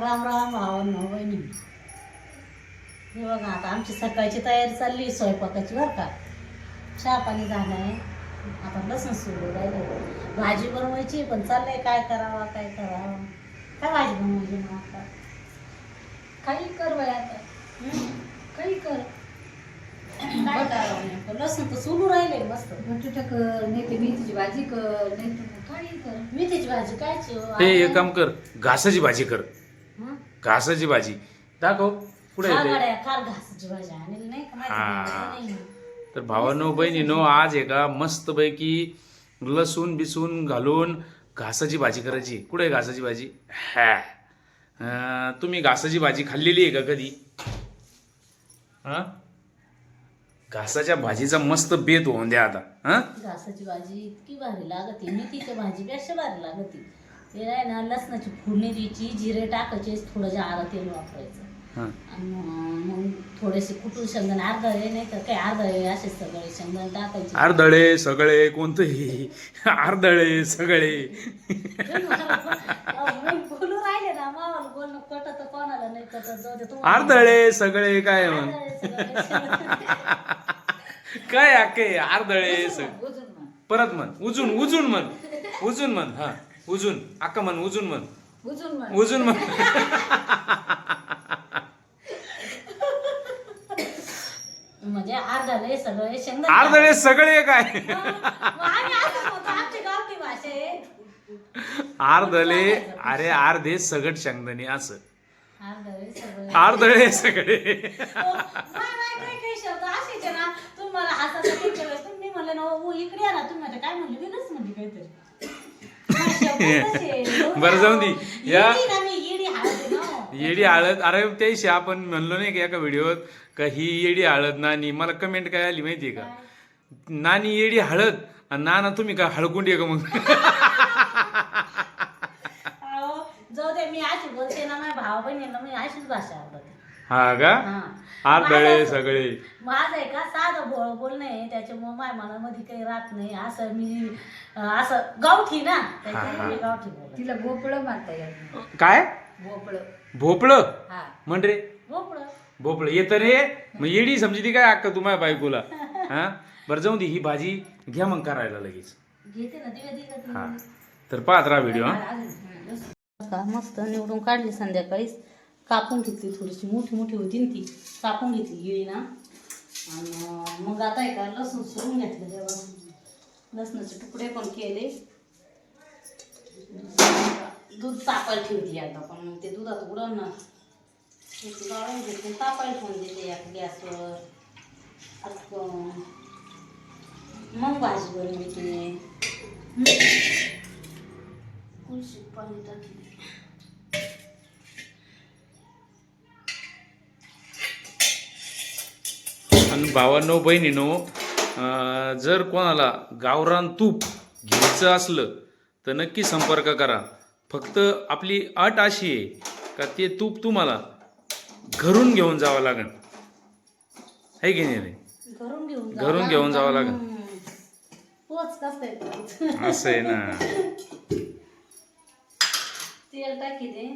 राम राम भावांनो बहिणी हे बघा आता आमची सकाळची तयारी चालली स्वयंपाकाची बरं का. चहा पाणी झालं आहे आता लसूण सोडू राहिलं भाजी बनवायची पण चाललंय काय करावा काय करावं. काय भाजी बनवायची मग आता? काही कर बाई आता. हं? काही कर. काय करावं? नेमकं? लसूण तर सोडू राहिले मस्त. बटाटा कर नाही तर मेथीची भाजी कर नाही तर काही कर. मेथीची भाजी कायची हो? हे एक काम कर घासाची भाजी कर? घासाची भाजी. दाखव पुढे येते. हा. तर भावानो बहिणीनो आज आहे का मस्तपैकी लसूण बिसून घालून घासाची भाजी करायची. कुठे आहे घासाची भाजी? हा. तुम्ही घासाची भाजी खाल्लेली आहे का कधी? हा? घासाच्या भाजीचा मस्त बेत होऊन द्या आता. हा? घासाची भाजी इतकी भारी लागते. मेथीच्या भाजीपेक्षा भारी लागते. ते आहे ना लसणाची फोडणी द्यायची जिरे टाकायचे थोडं जारा तेल वापरायचं. हा. आणि मग थोडेसे कुटून शेंगदाणे अर्धा आहे नाही तर काही अर्धा आहे असे सगळे शेंगदाणे टाकायचे. आरदळे सगळे कोणतेही. आरदळे सगळे. बोलू राहिले ना मावाला बोलणं पटत कोणाला नाही पटत जाऊ दे तुम्हाला. आरदळे सगळे काय मग? अर्धळे सगळे शेंगदाणे. काय अक्के आरदळे सगळे. मग परत म्हण उजून उजून म्हण उजून म्हण हा. उजून अक्का म्हण उजून म्हण. उजून म्हण. म्हणजे अर्धाले सगळे शेंगदाणे सगळे काय मग आम्ही असंच म्हणतो, आमची गावठी भाषा आहे. आरदळे अरे अर्धे सगट शेंगदाणे असं. अर्धळे सगळे. आरदळे सगळे. हो, नाही, नाही, काही काही शब्द असेच आहे ना तुम्ही मला हसायला घेतल्या वेळेस तुम्ही म्हणले ना "ओ, इकडे या ना. तुम्ही आता काय म्हणले काहीतरी नाही, शब्द तसे आहे. जाऊ बरं, जाऊ दे. या- येडी ना. ना. हळद अरे त्याशी आपण म्हणलो नाही का एका व्हिडिओत का ही येडी हळद नानी? मला कमेंट काय आली माहितीये का? नानी येडी हळद आणि नाना तुम्ही काय हळकुंडी का मग? जाऊ दे मी अशी बोलते ना माझ्या भावा बहिणीला मी अशीच भाषा हा का? हा. आरदळे माझं- सगळे. माझं आहे का? साधं बोल बोलणं आहे त्याच्यामुळे माझ्या मनामध्ये काही राहत नाही. असं मी अं, असं गावठी ना? त्याच्यामुळे मी गावठी बोलते तिला भोपळं येत नाही. काय? भोपळं. भोपळ? हा. म्हण रे. भोपळं. भोपळ. येत रे. मग येडी समजी ती काय अक्का तुम्हाला बायकोला? हा? बरं जाऊ दे ही भाजी घ्या मग करायला लगेच. घेते ना दिवे दिवे हा. तर पाहत राहा व्हिडिओ हा मस्त निवडून काढली संध्याकाळीच. कापून घेतली थोडीशी मोठी मोठी होती ना ती. कापून घेतली गिळी ना आणि मग आता आहे का लसूण सोडून घेतलं तेव्हा लसणाचे तुकडे पण केले. दूध तापायला ठेवली आता पण मग ते दुधात उडव ना गाळून घेतले तापायला ठेवून दिले आता गॅसवर. मग भाजी बनवते कुलशी पाणी टाकली. भावांनो बहिणीनो जर कोणाला गावरान तूप घ्यायचं असलं तर नक्की संपर्क करा. फक्त आपली अट अशी आहे का ते तूप तुम्हाला घरून घेऊन जावं लागेल. आहे की नाही रे? घरून घेऊन जावं लागेल. आहे असं आहे ना. तेल टाकी दे.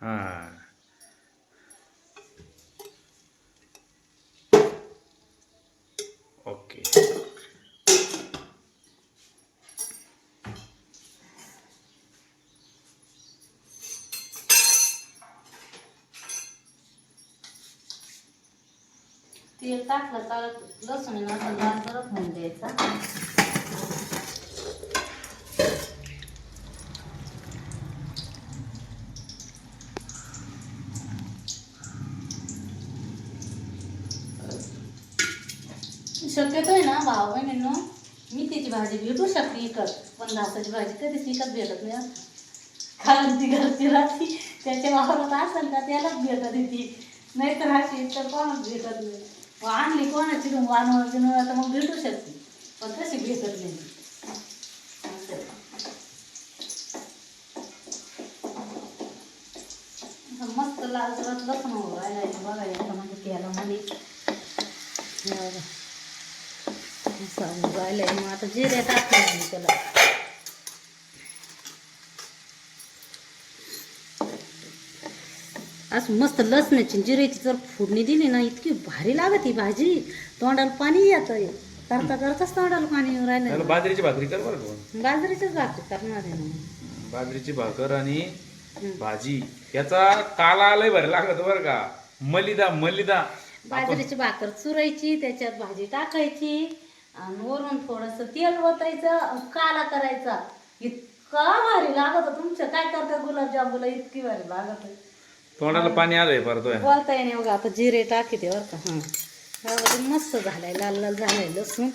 हां ओके तेल टाकलं तर लसूण आहे असं लाल होऊन द्यायचा. शक्यतो आहे ना भाऊ बहिणींनो मेथीची भाजी भेटू शकते इकत पण दाताची भाजी कधीच इकत भेटत नाही. कारण ती घरची राहती. त्याच्या वावरात असेल का त्यालाच भेटत ती. नाही तर अशी तर कोणच भेटत नाही. आणली कोणाची वानवळ बिनवळ तर मग भेटू शकते. पण तशी भेटत नाही. मस्त लाल जरात लसूण होऊ राहिला बघा याच्या म्हणजे तेलामध्ये हे बघा. असं मग आता जिरे टाकलं त्याला. असं मस्त लसणाची जिऱ्याची जर फोडणी दिली ना इतकी भारी लागत ही भाजी. तोंडाला पाणी येतं करता करताच तोंडाला पाणी येऊन राहिलं. बाजरीची भाकरी कर बरं का बाजरीचंच भाकरी करणार आहे ना बाजरीची भाकर आणि भाजी. याचा काला आलंय बरं लागत बरं का. मलिदा मलिदा. बाजरीची भाकर चुरायची त्याच्यात भाजी टाकायची आणि वरून थोडस तेल ओतायचं आणि काला करायचा. इतका भारी लागत. तुमचं काय करतात गुलाबजामुला इतकी भारी लागत. तोंडाला पाणी आलंय परतोय बोलता येणे बघा आता जिरे टाकीते बरं का. हां हा ते मस्त झालाय लाल लाल झालाय लसूण.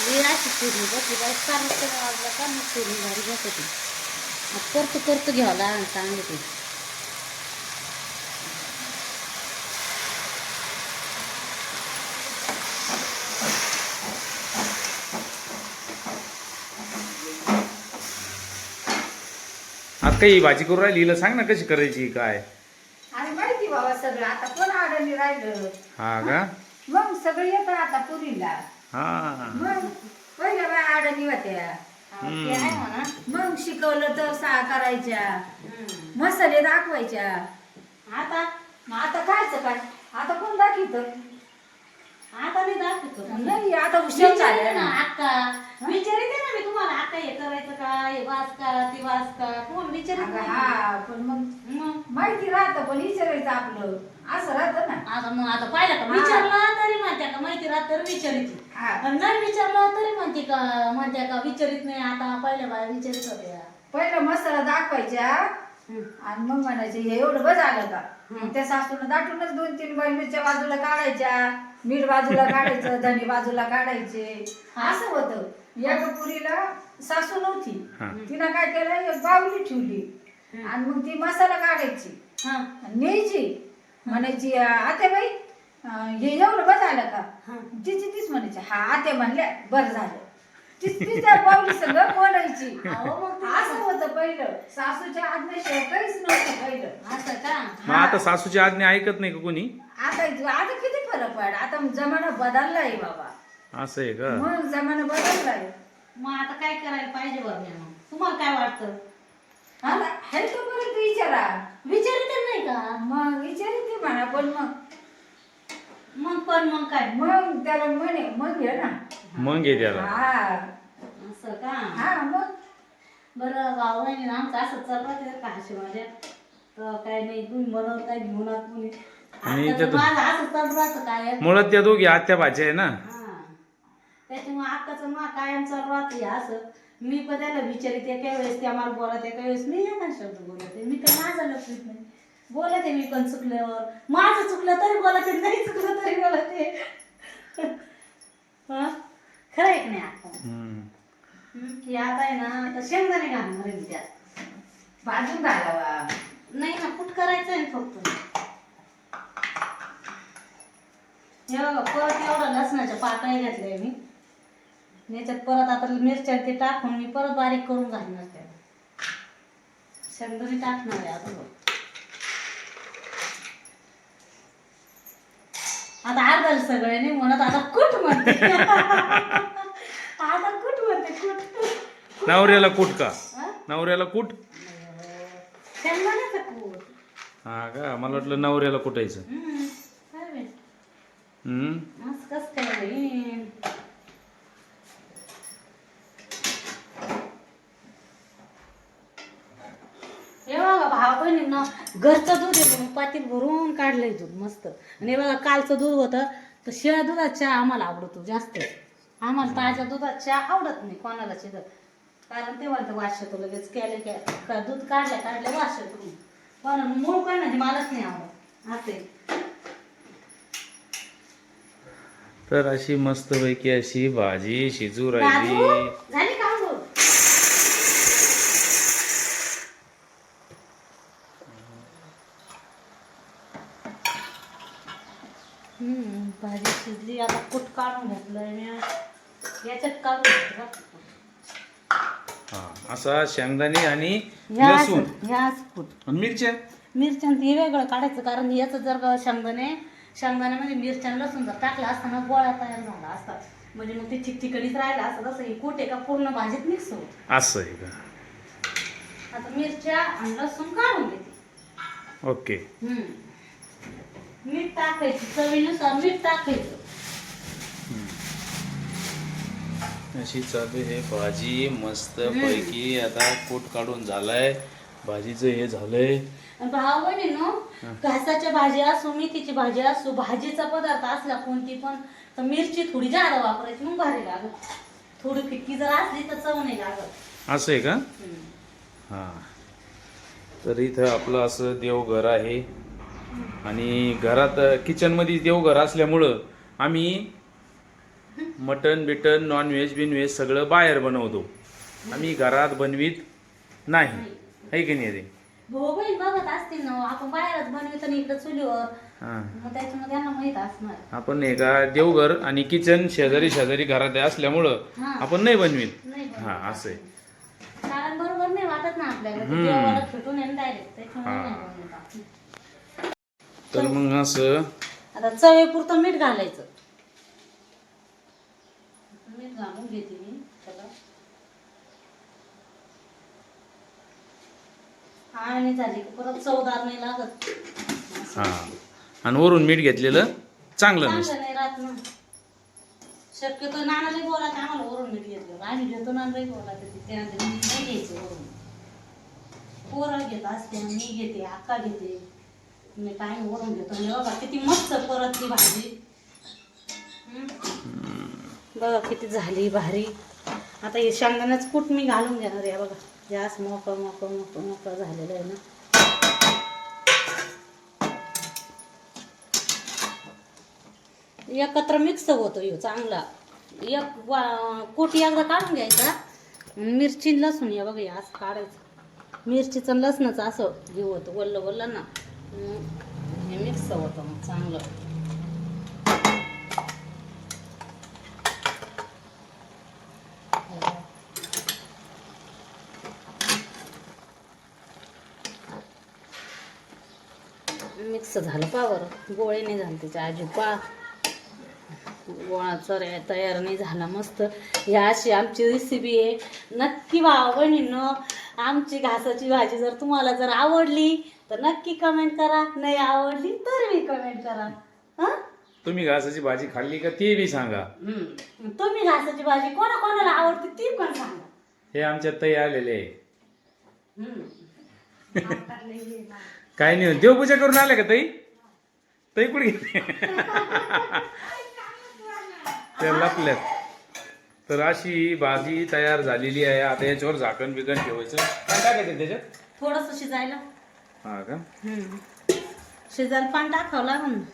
विराची चिरणी बसली बाई कारण वाजला का मग चिरणी भारी बसते करतो करतो घ्यावं लागेल चांगली ते. काही भाजी करू राहिली हिला सांग ना कशी करायची काय? आणि माहिती बाबा सगळं आता कोण अडणी राहिलं? हा का? मग सगळं येतं आता पुरीला. हा. मग पहिल्या बाय अडणी होत्या. हा, ते आहे म्हणा. मग शिकवलं तर सहा करायच्या. मसाले दाखवायच्या. आता? मग आता खायचं काय? आता कोण दाखवत? आता नाही दाखवतो. नाही आता विचारते झाल्या ना अक्का विचारते ना मी तुम्हाला अक्का हे करायचं का हे वाच का ते वाच का तुम्हाला विचारत अगं नाही. हा पण मग मग? माहिती राहतं पण विचारायचं आपलं. असं राहतं ना. आता मग आता पाहिलं का? हा. विचारलं तरी म्हणत्या का? माहिती राहत तर विचारायची. हा. आणि नाही विचारलं तरी म्हणते का? म्हणत्या का? विचारित नाही. आता पहिल्या बाया विचारित होत्या. पहिलं मसाला दाखवायच्या. आणि मग म्हणायचे हे एवढं बस आलं का? हम्म. त्या सासून दाटूनच दोन तीन बाई मिरच्या बाजूला काढायच्या. मीठ बाजूला काढायचं धनी बाजूला काढायचे. असं होतं. या पुरीला सासू नव्हती. हा. तिनं काय केलं? एक बावली ठेवली. आणि मग ती मसाला काढायची. हा. आणि न्यायची. म्हणायची आते बाई हे एवढं बस आलं का. तिची तीच म्हणायची हा आते म्हणल्या बरं झालं. तीच ती त्या बावली सगळं बोलायची. अहो, मग ते असं होतं पहिलं. सासूच्या आज्ञेशिवाय काहीच नव्हतं पहिलं. असं का? मग आता सासूची आज्ञा ऐकत नाही का कोणी? आता आता किती फरक पड. आता जमाना बदललाय बाबा. असं आहे का? मग जमाना बदललाय मग आता काय करायला पाहिजे बरं मी मग तुम्हाला काय वाटतं? आता हेल्थ पर्यंत विचारा. विचारित नाही का? मग विचारी ते म्हणा पण मग. मग पण मग काय? मग त्याला म्हणे मग घे ना. मग घे त्याला. हा. असं का? हा मग. बरं भाऊ नाही ना आमचं असं चाललं ते का? तर काय नाही तुम्ही म्हणत काय घेऊन आत कोणी आणि आत्ताचं त्यात- माझं असं चालू राहतं काय मुळात त्या दोघी आत्या भाज्या आहे ना. हा. त्याच्यामुळे आत्ताचं मा कायम चालू राहतं हे असं. मी पण त्याला विचारित एका वेळेस ते आम्हाला बोलत एका वेळेस मी एका शब्द बोलते. मी काय माझं लक्षात नाही. बोलते मी पण चुकल्यावर. माझं चुकलं तरी बोलते नाही चुकलं तरी बोलते. हा? खरं आहे की नाही आता? हम्म. की आता आहे ना आता शेंगदाणे घालणार आहे मी त्यात. भाजून घालावा नाही ना कुठ करायचं आहे ना फक्त. हे बघा परत एवढं लसणाच्या पाकळ्या घेतल्या मी. याच्यात परत आता मिरच्या ते टाकून मी परत बारीक करून घालणार त्याला शेंगदाणे टाकणार आहे आता. आता अर्धाल सगळे नाही म्हणत आता कुठ म्हणते? आता कुठ म्हणते कुठ? नवऱ्याला कुठ का? नवऱ्याला कुठ? शेंगदाण्याचं कूट हा का? मला वाटलं नवऱ्याला कुठायचं. हम्म. असं काय हे बघा भाव बहिणींना घरचं दूध आहे मग पातील भरून काढलंय दूध मस्त. आणि बघा कालचं दूध होतं तर शिळ्या दुधात चहा आम्हाला आवडतो जास्त. आम्हाला ताज्या दुधात चहा आवडत नाही कोणाला चिद कारण ते म्हणतं वाशतो येतो लगेच केले काय दूध काढल्या काढल्या वास येतो पण मूळ काय नाही मलाच नाही आवडत. असे तर अशी मस्तपैकी अशी भाजी शिजू राहिली. हो? भाजी? शिजली. आता कूट काढून घेतलंय मी. याच्यात काढून घेतलं हा असा शेंगदाणे आणि लसूण. ह्याच कूट. आणि मिरच्या? मिरच्यां वेगळं काढायचं कारण याचं जर का शेंगदाणे शेंगदाण्यामध्ये मिरच्या आणि लसूण जर टाकलं असताना गोळा तयार झाला असता म्हणजे मग ते ठिकठिकाणीच राहिलं असं तसं हे कुठे का पूर्ण भाजीत मिक्स होत. असं आहे का? आता मिरच्या आणि लसूण काढून घेते. ओके. हम्म. मीठ टाकायचं चवीनुसार मीठ टाकायचं. अशी चालू आहे भाजी मस्त पैकी आता पोट काढून झालाय. भाजीचं हे झालंय. भाव नो? घासाच्या भाजी असो मेथीची भाजी असो भाजीचा पदार्थ असला कोणती पण तर मिरची थोडी जादा वापरायची मग भारी लागत थोडी फिक्की जर असली तर चव नाही लागत. असं आहे का. हा. तर इथं आपलं असं देवघर आहे. आणि घरात किचनमध्ये देवघर असल्यामुळं आम्ही मटन बिटन नॉन व्हेज बिन व्हेज सगळं बाहेर बनवतो. आम्ही घरात बनवीत नाही. आहे की नाही भाऊ बहीण बघत असतील ना आपण बाहेरच बनवतो आणि इकडं चुलीवर हां मग त्याच्यामध्ये त्यांना माहीत असणार आपण हे का देवघर आणि किचन शेजारी शेजारी घरात असल्यामुळं हा. आपण नाही बनवीत नाही बनवत. हा असं आहे कारण बरोबर नाही वाटत ना आपल्याला ते हम्म. देवाला खेटून येईल डायरेक्ट त्याच्यामुळे हा. नाही बनवत आपण. तर मग असं आता चवेपुरतं मीठ घालायचं मीठ घालून घेते मी त्याला आणि झाली परत चवदार नाही लागत. हा. आणि वरून मीठ घेतलेलं चांगलं नसतं. नाही राहत ना. शक्यतो नानाला बोला आम्हाला मीठ घेतलं. आम्ही घेतो नानालाही बोला ते नाही घ्यायचं वरून. पोरं घेत असते मी घेते आका घेते. मी काय घेतो. किती मस्त परत ती भाजी. बघा किती झाली भारी. आता हे शेंगदाण्याचं कूट मी घालून घेणार आहे बघा. गॅस मोकळं मोकळं मोकळं मोकळं झालेलं आहे ना. एकत्र मिक्स होतो येऊ हो, चांगला. एक वा कोटी एकदा काढून घ्यायचा मिरची लसूण या बघा हे असं काढायचं. मिरचीचं लसणाचं असं हे होतं वल्ल वल्ल ना. हे मिक्स होतं मग चांगलं. मिक्स झालं पावर गोळे नाही झाले त्याच्या अजिबा गोळाचा रे तयार नाही झाला मस्त. ही अशी आमची रेसिपी आहे. नक्की वा बहिणींनो आमची घासाची भाजी जर तुम्हाला जर आवडली तर नक्की कमेंट करा. नाही आवडली तर मी कमेंट करा. हां? तुम्ही घासाची भाजी खाल्ली का ते बी सांगा. तुम्ही घासाची भाजी कोणा कोणाला आवडते ती पण सांगा. हे आमच्या ताई आलेले आहे. हम्म. काय नाही. देवपूजा करून आले का ताई? ताई कुठे गेली? त्या लपल्यात. तर अशी भाजी तयार झालेली आहे. आता याच्यावर झाकण बिकण ठेवायचं. काय टाकायचं त्याच्यात? थोडंसं शिजायला. हा का? शिजायला पाणी टाकावं लागेल. ना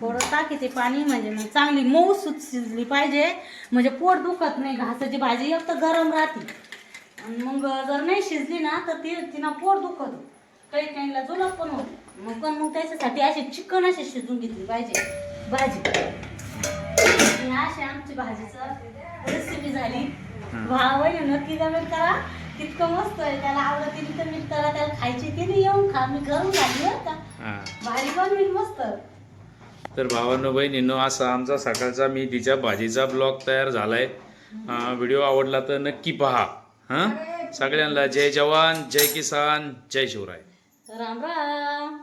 थोडं टाकी ते पाणी म्हणजे मग चांगली मऊ सुत शिजली पाहिजे. म्हणजे पोट दुखत नाही. घासाची भाजी एक तर गरम राहते. आणि मग जर नाही शिजली ना तर ती तिनं पोट दुखत. काही काहीला जुलाब पण होत मग पण मग त्याच्यासाठी अशी चिकन अशी शिजून घेतली पाहिजे. भाजी. अशी आमची भाजीचं रेसिपी झाली. भाव नक्की कमेंट करा. कितकं मस्त आहे. त्याला आवडते तिथं मी करा त्याला खायची येऊन खा. मी खाल्ली बरं का. हा. भारी पण मी मस्त. तर भावांनो बहिणींनो असा आमचा सकाळचा मी तिच्या भाजीचा ब्लॉग तयार झालाय. व्हिडिओ आवडला तर नक्की पहा. हां? सगळ्यांना जय जवान जय किसान जय शिवराय. Ram Ram.